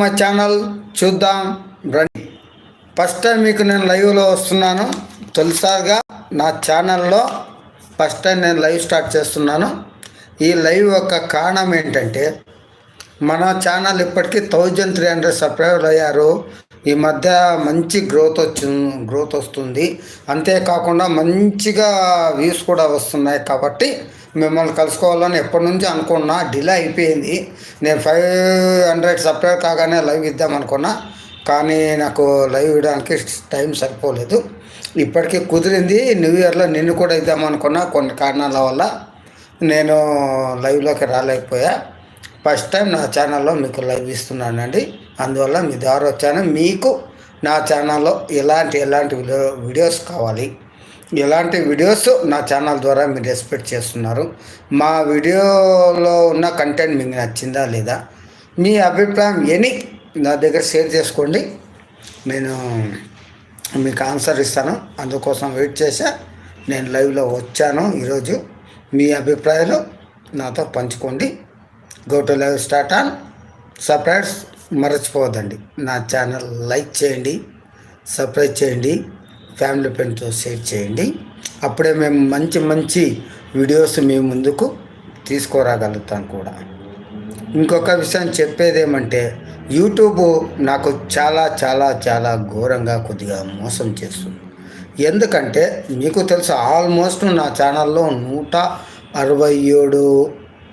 మా ఛానల్ చూద్దాం రండి. ఫస్ట్ టైం మీకు నేను లైవ్లో వస్తున్నాను. తొలిసారిగా నా ఛానల్లో ఫస్ట్ టైం నేను లైవ్ స్టార్ట్ చేస్తున్నాను. ఈ లైవ్ యొక్క కారణం ఏంటంటే మన ఛానల్ ఇప్పటికీ థౌజండ్ త్రీ హండ్రెడ్ సబ్స్క్రైబర్లు అయ్యారు. ఈ మధ్య మంచి గ్రోత్ వచ్చి గ్రోత్ వస్తుంది. అంతేకాకుండా మంచిగా వ్యూస్ కూడా వస్తున్నాయి కాబట్టి మిమ్మల్ని కలుసుకోవాలని ఎప్పటి నుంచి అనుకున్నా డిలే అయిపోయింది. నేను ఫైవ్ హండ్రెడ్ సబ్స్క్రైబ్ కాగానే లైవ్ ఇద్దాం అనుకున్నా. కానీ నాకు లైవ్ ఇవ్వడానికి టైం సరిపోలేదు. ఇప్పటికీ కుదిరింది న్యూ ఇయర్లో నిన్ను కూడా ఇద్దాం అనుకున్నా కొన్ని కారణాల వల్ల నేను లైవ్లోకి రాలేకపోయా. ఫస్ట్ టైం నా ఛానల్లో మీకు లైవ్ ఇస్తున్నానండి. అందువల్ల మీ ద్వారా వచ్చాను. మీకు నా ఛానల్లో ఎలాంటి ఎలాంటి వీడియో వీడియోస్ కావాలి ఎలాంటి వీడియోస్ నా ఛానల్ ద్వారా మీరు ఎక్స్పెక్ట్ చేస్తున్నారు మా వీడియోలో ఉన్న కంటెంట్ మీకు నచ్చిందా లేదా మీ అభిప్రాయం ఎనీ నా దగ్గర షేర్ చేసుకోండి. నేను మీకు ఆన్సర్ ఇస్తాను. అందుకోసం వెయిట్ చేసా నేను లైవ్లో వచ్చాను ఈరోజు. మీ అభిప్రాయాలు నాతో పంచుకోండి. Go to live start on. Separates మర్చిపోవద్దండి. నా ఛానల్ లైక్ చేయండి సబ్స్క్రైబ్ చేయండి ఫ్యామిలీ ఫ్రెండ్తో షేర్ చేయండి. అప్పుడే మేము మంచి మంచి వీడియోస్ మీ ముందుకు తీసుకురాగలుగుతాం కూడా. ఇంకొక విషయం చెప్పేది ఏమంటే యూట్యూబ్ నాకు చాలా చాలా చాలా ఘోరంగా కొద్దిగా మోసం చేస్తుంది. ఎందుకంటే మీకు తెలుసు ఆల్మోస్ట్ నా ఛానల్లో నూట అరవై ఏడు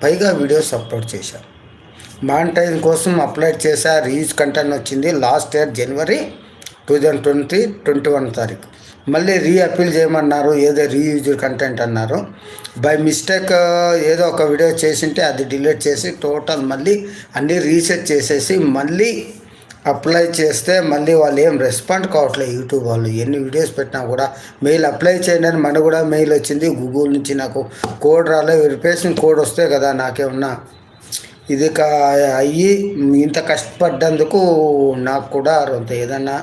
పైగా వీడియోస్ అప్లోడ్ చేశాను మానిటైజ్ కోసం అప్లై చేసే రీయూజ్ కంటెంట్ వచ్చింది last year January two thousand twenty twenty one తారీఖు. మళ్ళీ రీ అప్పీల్ చేయమన్నారు ఏదో రీయూజ్ కంటెంట్ అన్నారు. బై మిస్టేక్ ఏదో ఒక వీడియో చేసింటే అది డిలీట్ చేసి టోటల్ మళ్ళీ అన్నీ రీసెట్ చేసేసి మళ్ళీ అప్లై చేస్తే మళ్ళీ వాళ్ళు ఏం రెస్పాండ్ కావట్లేదు యూట్యూబ్ వాళ్ళు. ఎన్ని వీడియోస్ పెట్టినా కూడా మెయిల్ అప్లై చేయండి అని మన కూడా మెయిల్ వచ్చింది. గూగుల్ నుంచి నాకు కోడ్ రాలే వెరిఫికేషన్ కోడ్ వస్తే కదా నాకేమన్నా ఇది కా అయ్యి ఇంత కష్టపడ్డందుకు నాకు కూడా అంత ఏదన్నా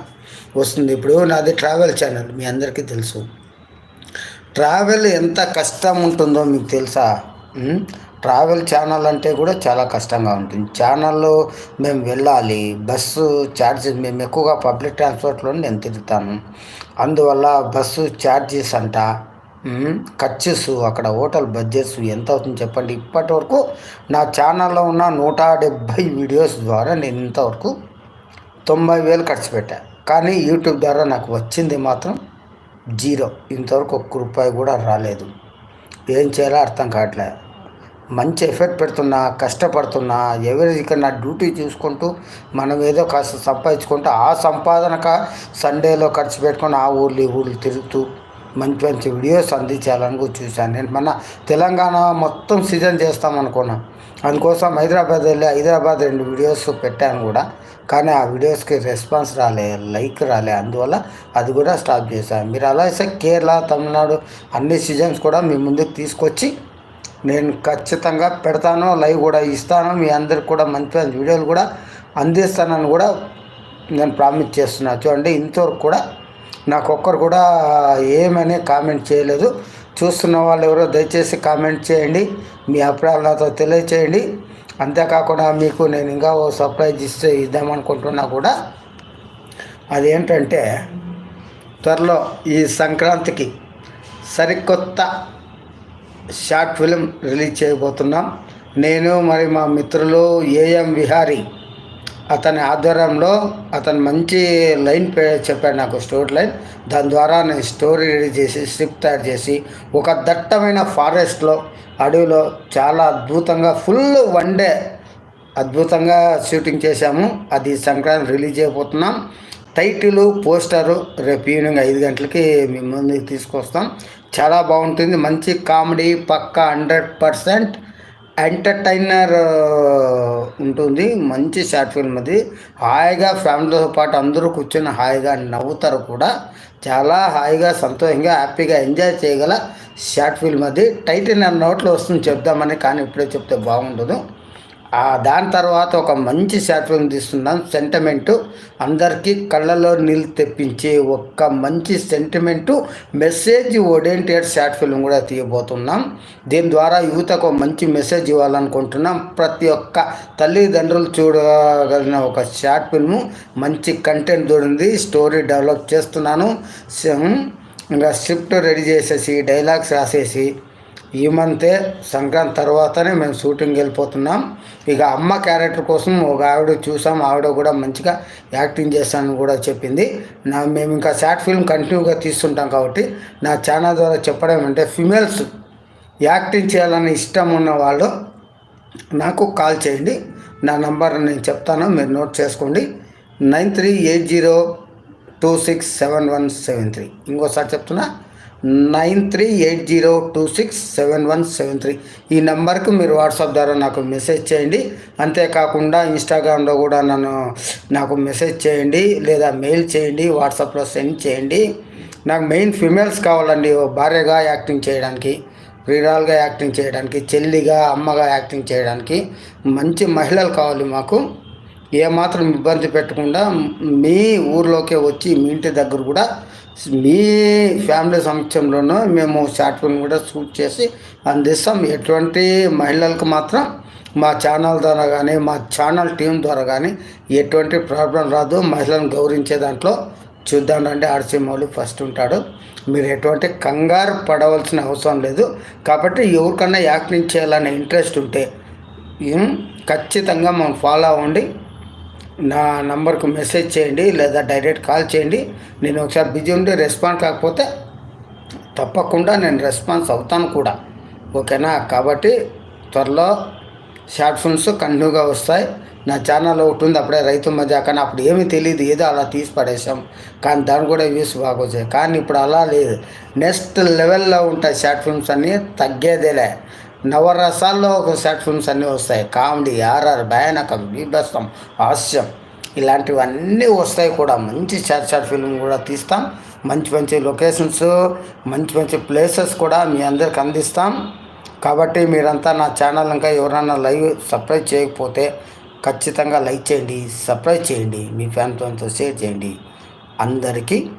వస్తుంది. ఇప్పుడు నాది ట్రావెల్ ఛానల్ మీ అందరికీ తెలుసు. ట్రావెల్ ఎంత కష్టం ఉంటుందో మీకు తెలుసా? ట్రావెల్ ఛానల్ అంటే కూడా చాలా కష్టంగా ఉంటుంది. ఛానల్లో మేము వెళ్ళాలి. బస్సు ఛార్జెస్ మేము ఎక్కువగా పబ్లిక్ ట్రాన్స్పోర్ట్లో నేను తిరుగుతాను. అందువల్ల బస్సు ఛార్జెస్ అంట. ఖర్చెస్ అక్కడ హోటల్ బడ్జెట్స్ ఎంత అవుతుంది చెప్పండి. ఇప్పటి వరకు నా ఛానల్లో ఉన్న నూట డెబ్భై వీడియోస్ ద్వారా నేను ఇంతవరకు తొంభై వేలు ఖర్చు పెట్టా. కానీ యూట్యూబ్ ద్వారా నాకు వచ్చింది మాత్రం జీరో. ఇంతవరకు ఒక్క రూపాయి కూడా రాలేదు. ఏం చేయాలో అర్థం కావట్లే. మంచి ఎఫెక్ట్ పెడుతున్నా కష్టపడుతున్నా ఎవరి ఇక్కడ నా డ్యూటీ చూసుకుంటూ మనం ఏదో కాస్త సంపాదించుకుంటూ ఆ సంపాదనక సండేలో ఖర్చు పెట్టుకొని ఆ ఊర్లు ఈ ఊర్లు తిరుగుతూ మంచి మంచి వీడియోస్ అందించాలని కూడా చూశాను. నేను మన తెలంగాణ మొత్తం సీజన్ చేస్తాం అనుకున్నాం అందుకోసం హైదరాబాద్ వెళ్ళి హైదరాబాద్ రెండు వీడియోస్ పెట్టాను కూడా. కానీ ఆ వీడియోస్కి రెస్పాన్స్ రాలే లైక్ రాలే. అందువల్ల అది కూడా స్టాప్ చేశాను మీరు అలా చేస్తే కేరళ తమిళనాడు అన్ని సీజన్స్ కూడా మీ ముందుకు తీసుకొచ్చి నేను ఖచ్చితంగా పెడతాను లైవ్ కూడా ఇస్తాను. మీ అందరికి కూడా మంచి మంచి వీడియోలు కూడా అందిస్తానని కూడా నేను ప్రామిస్ చేస్తున్నాను చూడండి ఇంతవరకు కూడా నాకు ఒక్కరు కూడా ఏమని కామెంట్ చేయలేదు. చూస్తున్న వాళ్ళు ఎవరో దయచేసి కామెంట్ చేయండి. మీ అభిప్రాయాలు నాతో తెలియచేయండి. అంతేకాకుండా మీకు నేను ఇంకా ఓ సర్ప్రైజ్ ఇస్తే ఇద్దామనుకుంటున్నా కూడా. అదేంటంటే త్వరలో ఈ సంక్రాంతికి సరికొత్త షార్ట్ ఫిలిం రిలీజ్ చేయబోతున్నాం. నేను మరి మా మిత్రులు ఏఎం విహారీ అతని ఆధ్వర్యంలో అతను మంచి లైన్ పే చెప్పాడు నాకు స్టోరీ లైన్. దాని ద్వారా నేను స్టోరీ రెడీ చేసి స్క్రిప్ట్ తయారు చేసి ఒక దట్టమైన ఫారెస్ట్లో అడవిలో చాలా అద్భుతంగా ఫుల్ వన్ డే అద్భుతంగా షూటింగ్ చేశాము. అది సంక్రాంతి రిలీజ్ అయిపోతున్నాం. టైటిల్ పోస్టరు రేపు ఈవినింగ్ ఐదు గంటలకి మీ ముందుకు తీసుకొస్తాం. చాలా బాగుంటుంది. మంచి కామెడీ పక్క హండ్రెడ్ పర్సెంట్ ఎంటర్టైనర్ ఉంటుంది. మంచి షార్ట్ ఫిల్మ్ అది. హాయిగా ఫ్యామిలీతో పాటు అందరూ కూర్చొని హాయిగా నవ్వుతారు కూడా. చాలా హాయిగా సంతోషంగా హ్యాపీగా ఎంజాయ్ చేయగల షార్ట్ ఫిల్మ్ అది. టైటిల్ నా నోట్లో వస్తుంది చెప్దామని. కానీ ఇప్పుడే చెప్తే బాగుండదు. దాని తర్వాత ఒక మంచి షార్ట్ ఫిల్మ్ సెంటిమెంటు అందరికీ కళ్ళలో నీళ్ళు తెప్పించే ఒక్క మంచి sentiment message oriented short film కూడా తీయబోతున్నాం. దీని ద్వారా యువతకు మంచి మెసేజ్ ఇవ్వాలనుకుంటున్నాం. ప్రతి ఒక్క తల్లిదండ్రులు చూడగలిగిన ఒక షార్ట్ ఫిల్ము మంచి కంటెంట్ దొరింది స్టోరీ డెవలప్ చేస్తున్నాను. ఇంకా స్క్రిప్ట్ రెడీ చేసేసి డైలాగ్స్ రాసేసి ఈ మంతే సంక్రాంతి తర్వాతనే మేము షూటింగ్ వెళ్ళిపోతున్నాం. ఇక అమ్మ క్యారెక్టర్ కోసం ఒక ఆవిడ చూసాం. ఆవిడ కూడా మంచిగా యాక్టింగ్ చేస్తానని కూడా చెప్పింది. నా మేము ఇంకా షార్ట్ ఫిల్మ్ కంటిన్యూగా తీస్తుంటాం కాబట్టి నా ఛానల్ ద్వారా చెప్పడం అంటే ఫిమేల్స్ యాక్టింగ్ చేయాలని ఇష్టం ఉన్న వాళ్ళు నాకు కాల్ చేయండి. నా నంబర్ నేను చెప్తాను. మీరు నోట్ చేసుకోండి. Nine three eight zero two six seven one seven three. ఇంకోసారి చెప్తున్నా. Nine three eight zero two six seven one seven three. ఈ నెంబర్కి మీరు వాట్సాప్ ద్వారా నాకు మెసేజ్ చేయండి. అంతేకాకుండా ఇన్స్టాగ్రామ్లో కూడా నన్ను నాకు మెసేజ్ చేయండి లేదా మెయిల్ చేయండి వాట్సాప్లో సెండ్ చేయండి. నాకు మెయిన్ ఫిమేల్స్ కావాలండి భార్యగా యాక్టింగ్ చేయడానికి ప్రియురాలుగా యాక్టింగ్ చేయడానికి చెల్లిగా అమ్మగా యాక్టింగ్ చేయడానికి. మంచి మహిళలు కావాలి మాకు. ఏమాత్రం ఇబ్బంది పెట్టకుండా మీ ఊర్లోకే వచ్చి మీ ఇంటి దగ్గర కూడా మీ ఫ్యామిలీ సమక్షంలోనూ మేము షార్ట్ ఫిల్మ్ కూడా షూట్ చేసి అందిస్తాం. ఎటువంటి మహిళలకు మాత్రం మా ఛానల్ ద్వారా కానీ మా ఛానల్ టీం ద్వారా కానీ ఎటువంటి ప్రాబ్లం రాదు. మహిళలను గౌరవించే దాంట్లో చూద్దాం రండి. ఆర్సీ ఫస్ట్ ఉంటాడు. మీరు ఎటువంటి కంగారు పడవలసిన అవసరం లేదు. కాబట్టి ఎవరికన్నా యాక్టింగ్ చేయాలనే ఇంట్రెస్ట్ ఉంటే ఖచ్చితంగా మనం ఫాలో అవ్వండి. నా నంబర్కు మెసేజ్ చేయండి లేదా డైరెక్ట్ కాల్ చేయండి. నేను ఒకసారి బిజీ ఉండి రెస్పాన్స్ కాకపోతే తప్పకుండా నేను రెస్పాన్స్ అవుతాను కూడా. ఓకేనా? కాబట్టి త్వరలో షార్ట్ ఫిల్మ్స్ కంటిన్యూగా వస్తాయి. నా ఛానల్ ఒకటి ఉంది అప్పుడే రైతు మజా కానీ అప్పుడు ఏమీ తెలియదు ఏదో అలా తీసి పడేసాం కానీ దాని కూడా వ్యూస్ బాగా వచ్చాయి. కానీ ఇప్పుడు అలా లేదు. నెక్స్ట్ లెవెల్లో ఉంటాయి షార్ట్ ఫిల్మ్స్ అన్నీ తగ్గేదేలే. నవరసాల్లో ఒక షార్ట్ ఫిల్మ్స్ అన్నీ వస్తాయి. కామెడీ ఆర్ఆర్ భయానకం బీభత్సం హాస్యం ఇలాంటివన్నీ వస్తాయి కూడా. మంచి షార్ట్ షార్ట్ ఫిల్మ్ కూడా తీస్తాం. మంచి మంచి లొకేషన్స్ మంచి మంచి ప్లేసెస్ కూడా మీ అందరికి అందిస్తాం. కాబట్టి మీరంతా నా ఛానల్ ఇంకా ఎవరైనా లైవ్ సబ్స్క్రైబ్ చేయకపోతే ఖచ్చితంగా లైక్ చేయండి సబ్స్క్రైబ్ చేయండి మీ ఫ్యామిలీతో షేర్ చేయండి. అందరికీ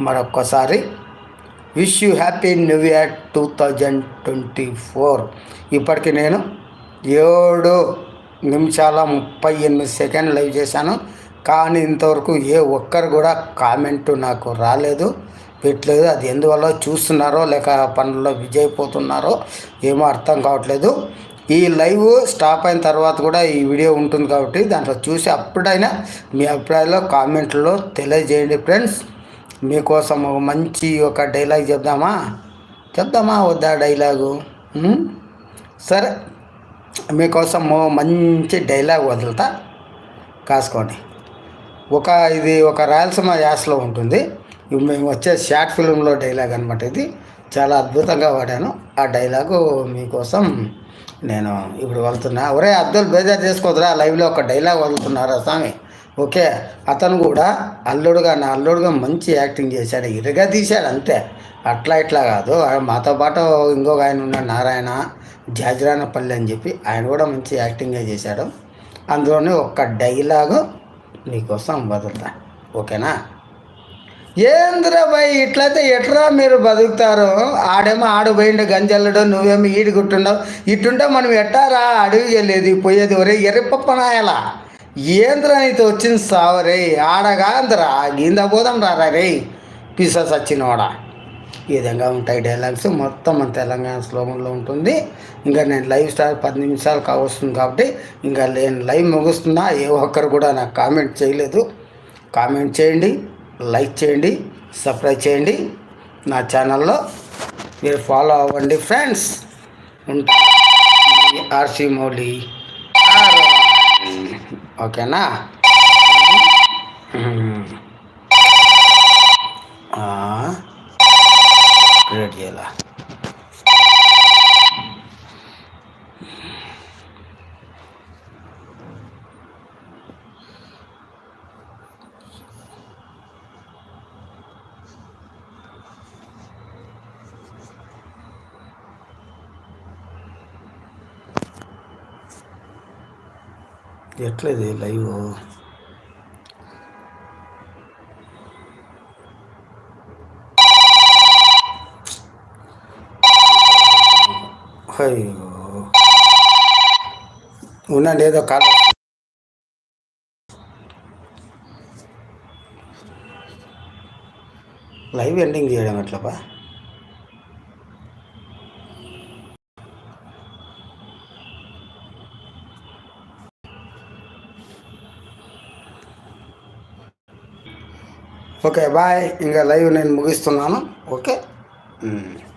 మరొక్కసారి wish you happy new year two thousand twenty four. ఇప్పటికి నేను ఏడు నిమిషాల ముప్పై ఎనిమిది సెకండ్ లైవ్ చేశాను. కానీ ఇంతవరకు ఏ ఒక్కరు కూడా కామెంట్ నాకు రాలేదు. పెట్టలేదు. అది ఎందువల్ల చూస్తున్నారో లేక పనుల్లో విజయపోతున్నారో ఏమో అర్థం కావట్లేదు. ఈ లైవ్ స్టాప్ అయిన తర్వాత కూడా ఈ వీడియో ఉంటుంది కాబట్టి దాంట్లో చూసి అప్పుడైనా మీ అభిప్రాయాల్లో కామెంట్లో తెలియజేయండి ఫ్రెండ్స్. మీకోసం ఒక మంచి ఒక డైలాగ్ చెప్దామా? చెప్దామా వద్దా డైలాగు? సరే. మీకోసం మంచి డైలాగ్ వదులుతా. కాసుకోండి. ఒక ఇది ఒక రాయలసీమ యాసలో ఉంటుంది. మేము వచ్చే షార్ట్ ఫిల్మ్లో డైలాగ్ అనమాట ఇది. చాలా అద్భుతంగా వాడాను. ఆ డైలాగు మీకోసం నేను ఇప్పుడు వెళ్తున్నా ఒరే అబ్దుల్ బేజార్ చేసుకోదురా. లైవ్లో ఒక డైలాగ్ వదులుతున్నారా స్వామి? ఓకే అతను కూడా అల్లుడుగా నా అల్లుడుగా మంచి యాక్టింగ్ చేశాడు ఇరగా తీశాడు అంతే. అట్లా ఇట్లా కాదు మాతో పాటు ఇంకొక ఆయన ఉన్నాడు నారాయణ జాజిరానపల్లి అని చెప్పి ఆయన కూడా మంచి యాక్టింగే చేశాడు. అందులోనే ఒక్క డైలాగు నీకోసం వదులుతా ఓకేనా? ఏంద్రా బాయ్ ఇట్లయితే ఎట్రా మీరు బతుకుతారు? ఆడేమో ఆడు పోయిండు గంజల్లడు నువ్వేమో ఈడు గుట్టుండవు ఇటుంటే మనం ఎట్టారా? అడవి వెళ్ళేది పోయేది ఒరే ఎరిపప్పనాయలా ఏంద్రనైతే వచ్చింది సావరే ఆడగాంద్రా గింద పోదాం రారా రే పిసా సచ్చినవాడ ఈ విధంగా ఉంటాయి డైలాగ్స్ మొత్తం మన తెలంగాణ స్లోగన్లో ఉంటుంది. ఇంకా నేను లైవ్ స్టార్ పది నిమిషాలు కావస్తుంది కాబట్టి ఇంకా నేను లైవ్ ముగుస్తున్నా. ఏ ఒక్కరు కూడా నాకు కామెంట్ చేయలేదు. కామెంట్ చేయండి లైక్ చేయండి సబ్స్క్రైబ్ చేయండి. నా ఛానల్లో మీరు ఫాలో అవ్వండి ఫ్రెండ్స్ ఉంటా. ఆర్సీ మౌలి ఓకేనా క్రియేట్ చేయాలా ఎట్లేదు లైవ్? అయ్యో. ఉండండి ఏదో కాల్ లైవ్ ఎండింగ్ చేయడం ఎట్లపా ఓకే బాయ్ ఇంకా లైవ్ నేను ముగిస్తున్నాను. Okay hmm.